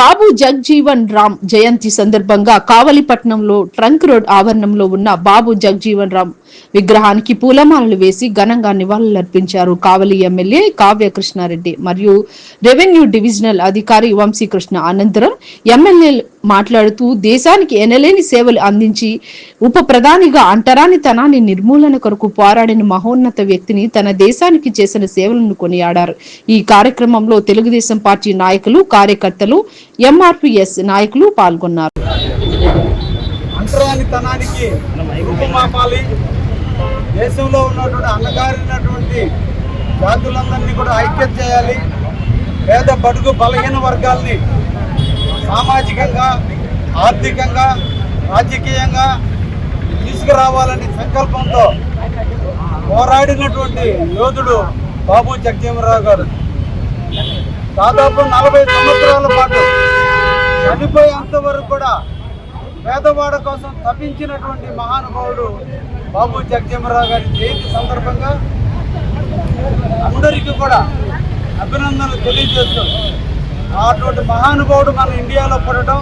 బాబు జగ్జీవన్ రామ్ జయంతి సందర్భంగా కావలిపట్నంలో trunk road ఆవరణంలో ఉన్న బాబు జగ్జీవన్ రామ్ విగ్రహానికి పూలమాలలు వేసి ఘనంగా నివాళులర్పించారు. కావలి ఎమ్మెల్యే కావ్య కృష్ణారెడ్డి మరియు రెవెన్యూ డివిజనల్ అధికారి వంశీకృష్ణ అనంతరం ఎమ్మెల్యే మాట్లాడుతూ దేశానికి ఎనలేని సేవలు అందించి ఉప ప్రధానిగా అంటరానితనాన్ని నిర్మూలన కొరకు పోరాడిన మహోన్నత వ్యక్తిని తన దేశానికి చేసిన సేవలను కొనియాడారు. ఈ కార్యక్రమంలో తెలుగుదేశం పార్టీ నాయకులు కార్యకర్తలు ఎంఆర్పిఎస్ నాయకులు పాల్గొన్నారు. అంటరానితనానికి దేశంలో ఉన్నటువంటి అన్నగారినటువంటి జాతులందరినీ కూడా ఐక్యత చేయాలి. పేద బడుగు బలహీన వర్గాల్ని సామాజికంగా ఆర్థికంగా రాజకీయంగా తీసుకురావాలని సంకల్పంతో పోరాడినటువంటి యోధుడు బాబు జగజీవనరావు గారు. దాదాపు నలభై సంవత్సరాల పాటు చనిపోయేంత వరకు కూడా పేదవాడ కోసం తప్పించినటువంటి మహానుభావుడు బాబు జగజీవనరావు గారి జయంతి సందర్భంగా అందరికీ కూడా అభినందనలు తెలియజేస్తూ అటువంటి మహానుభావుడు మన ఇండియాలో పుట్టడం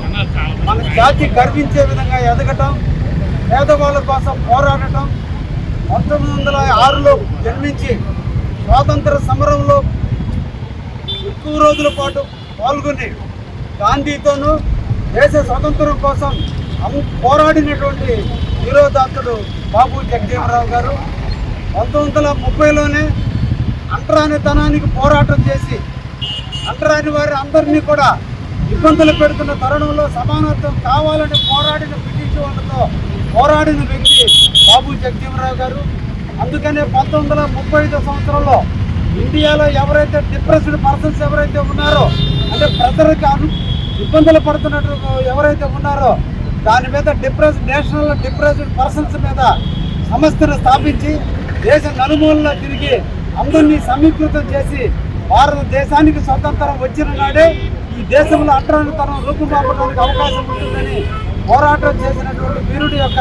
మన జాతి గర్వించే విధంగా ఎదగటం పేదవాళ్ళ కోసం పోరాడటం పంతొమ్మిది వందల ఆరులో జన్మించి స్వాతంత్ర సమరంలో ఎక్కువ రోజుల పాటు పాల్గొని గాంధీతోనూ దేశ స్వతంత్రం కోసం అం- పోరాడినటువంటి ధీరోదాత్తుడు బాబు జగజీవనరావు గారు. పంతొమ్మిది వందల ముప్పైలోనే అంటరానితనానికి పోరాటం చేసి అంటరాని వారి అందరినీ కూడా ఇబ్బందులు పెడుతున్న తరుణంలో సమానత్వం కావాలని పోరాడిన బ్రిటిష్ వాళ్ళతో పోరాడిన వ్యక్తి బాబు జగజీవనరావు గారు. అందుకనే పంతొమ్మిది వందల ముప్పై ఐదో సంవత్సరంలో ఇండియాలో ఎవరైతే డిప్రెస్డ్ పర్సన్స్ ఎవరైతే ఉన్నారో అంటే ప్రజలకు అను ఇబ్బందులు పడుతున్నట్టు ఎవరైతే ఉన్నారో దాని మీద డిప్రెస్ నేషనల్ డిప్రెస్డ్ పర్సన్స్ మీద సంస్థను స్థాపించి దేశ నలుమూలలో తిరిగి అందరినీ సమీకృతం చేసి భారతదేశానికి స్వతంత్రం వచ్చిన నాడే ఈ దేశంలో అంటరానితనం రూపుమాపడానికి అవకాశం ఉంటుందని పోరాటం చేసినటువంటి వీరుడి యొక్క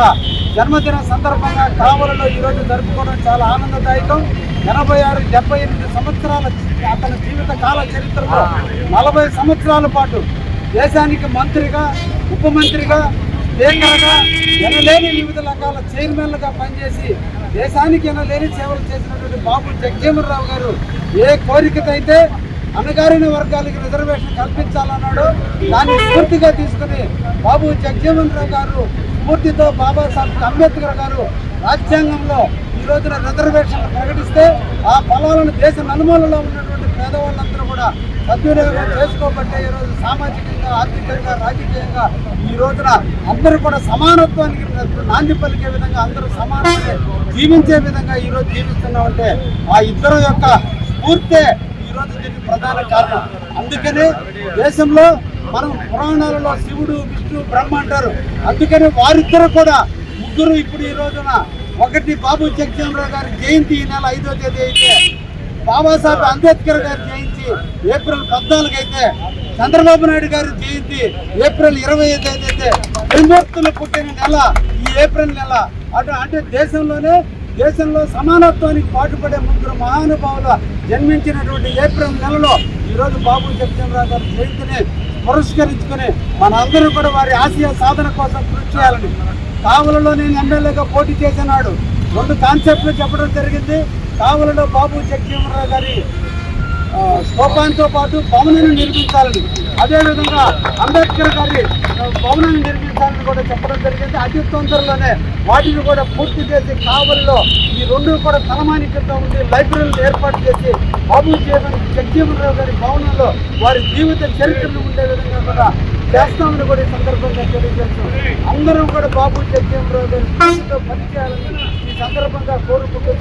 జన్మదిన సందర్భంగా కావలలో ఈరోజు జరుపుకోవడం చాలా ఆనందదాయకం. ఎనభై ఆరు డెబ్బై ఎనిమిది సంవత్సరాల అతని జీవిత కాల చరిత్రలో నలభై సంవత్సరాల పాటు దేశానికి మంత్రిగా ఉప మంత్రిగా స్పీకర్గా ఎనలేని వివిధ రకాల చైర్మన్లుగా పనిచేసి దేశానికైనా లేని సేవలు చేసినటువంటి బాబు జగజీవనరావు గారు ఏ కోరికతైతే అణగారిన వర్గాలకి రిజర్వేషన్ కల్పించాలన్నాడు దాన్ని స్ఫూర్తిగా తీసుకుని బాబు జగజీవనరావు గారు స్ఫూర్తితో బాబాసాహెబ్ అంబేద్కర్ గారు రాజ్యాంగంలో ఈ రోజున రిజర్వేషన్లు ప్రకటిస్తే ఆ ఫలాలను దేశ నలుమూలలో ఉన్నటువంటి పేదవాళ్ళందరూ కూడా సద్వినియోగం చేసుకోబట్టే ఈరోజు సామాజికంగా ఆర్థికంగా రాజకీయంగా ఈ రోజున అందరూ కూడా సమానత్వానికి నాంది పలికే విధంగా అందరూ సమానంగా జీవించే విధంగా ఈరోజు జీవిస్తున్నామంటే ఆ ఇద్దరు యొక్క స్ఫూర్తే ఈరోజు దీనికి ప్రధాన కారణం. అందుకనే దేశంలో మనం పురాణాలలో శివుడు విష్ణు బ్రహ్మ అంటారు. అందుకని వారిద్దరు కూడా ముగ్గురు ఇప్పుడు ఈ రోజున ఒకటి బాబు జగజీవనరావు గారి జయంతి ఈ నెల ఐదో తేదీ అయితే బాబాసాహెబ్ అంబేద్కర్ గారి జయంతి ఏప్రిల్ పద్నాలుగు అయితే చంద్రబాబు నాయుడు గారి జయంతి ఏప్రిల్ ఇరవై ఐదు అయితే త్రిమూర్తులు పుట్టిన నెల ఈ ఏప్రిల్ నెల అటు అంటే దేశంలోనే దేశంలో సమానత్వానికి పాటుపడే ముగ్గురు మహానుభావులు జన్మించినటువంటి ఏప్రిల్ నెలలో ఈరోజు బాబు జగజీవనరావు గారి జయంతిని పురస్కరించుకుని మనందరూ కూడా వారి ఆశయ సాధన కోసం కృషి చేయాలని. కావలలో నేను ఎమ్మెల్యేగా పోటీ చేసినాడు రెండు కాన్సెప్ట్లు చెప్పడం జరిగింది. కావలలో బాబు జగజీవనరావు గారి ఆ, పాటు భవనాన్ని నిర్మించాలని అదేవిధంగా అంబేద్కర్ గారి భవనాన్ని నిర్మించాలని కూడా చెప్పడం జరిగింది. అతి తొందరలోనే వాటిని కూడా పూర్తి చేసి కావల్లో ఈ రెండు కూడా తలమానికంగా ఉండి లైబ్రరీలు ఏర్పాటు చేసి బాబు జీవన్ జగజీవనరావు గారి భవనంలో వారి జీవిత చరిత్రను ఉండే విధంగా కూడా చేస్తామని కూడా ఈ సందర్భంగా తెలియజేస్తాం అందరం కూడా బాబు జగజీవనరావు గారి పనిచేయాలని ఈ సందర్భంగా కోరుకుంటూ